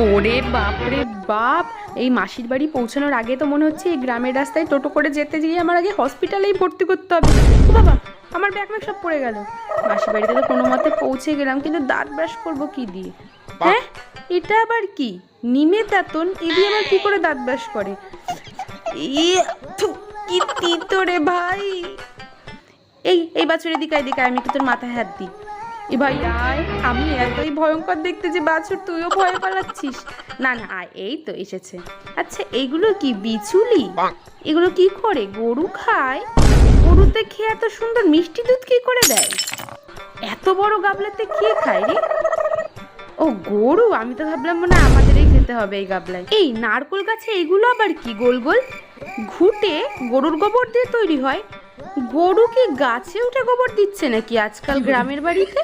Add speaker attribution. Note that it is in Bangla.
Speaker 1: ওরে বাপরে বাপ! এই মাসির বাড়ি পৌঁছানোর আগে তো মনে হচ্ছে এই গ্রামের রাস্তায় টোটো করে যেতে গিয়ে আমার আগে হসপিটালেই ভর্তি করতে হবে। ও বাবা আমার ব্যাগ ব্যাগ সব পড়ে গেল। মাসির বাড়িতে তো কোনো মতে পৌঁছে গেলাম কিন্তু দাঁত ব্রাশ করব কি দিয়ে? হ্যাঁ? এটা আবার কি? নিমে দাঁতন এ দিয়ে আবার কি করে দাঁত ব্রাশ করে? কি তিতো রে ভাই! এই এই বাছুর এদিকে এদিকে আমি একটু তোর মাথায় হাত দিই। এ ভাই আয় আমি এতই ভয়ঙ্কর দেখতে যে বাছুর তুইও ভয় পালাচ্ছিস। না না আয় এই তো এসেছে। আচ্ছা এগুলো কি বিচুলি? এগুলো কি করে? গরু খায়? গরুতে খেয়ে এত সুন্দর মিষ্টি দুধ কি করে দেয়? এত বড় গাবলাতে কে খায় রে? ও গরু আমি তো ভাবলাম মনে হয় আমাদেরই খেতে হবে এই গাবলায়। এই নারকোল গাছে এগুলো আবার কি গোল গোল? ঘুটে গরুর গোবর দিয়ে তৈরি হয়। গরু কি গাছে উঠে গোবর দিচ্ছে নাকি আজকাল গ্রামের বাড়িতে?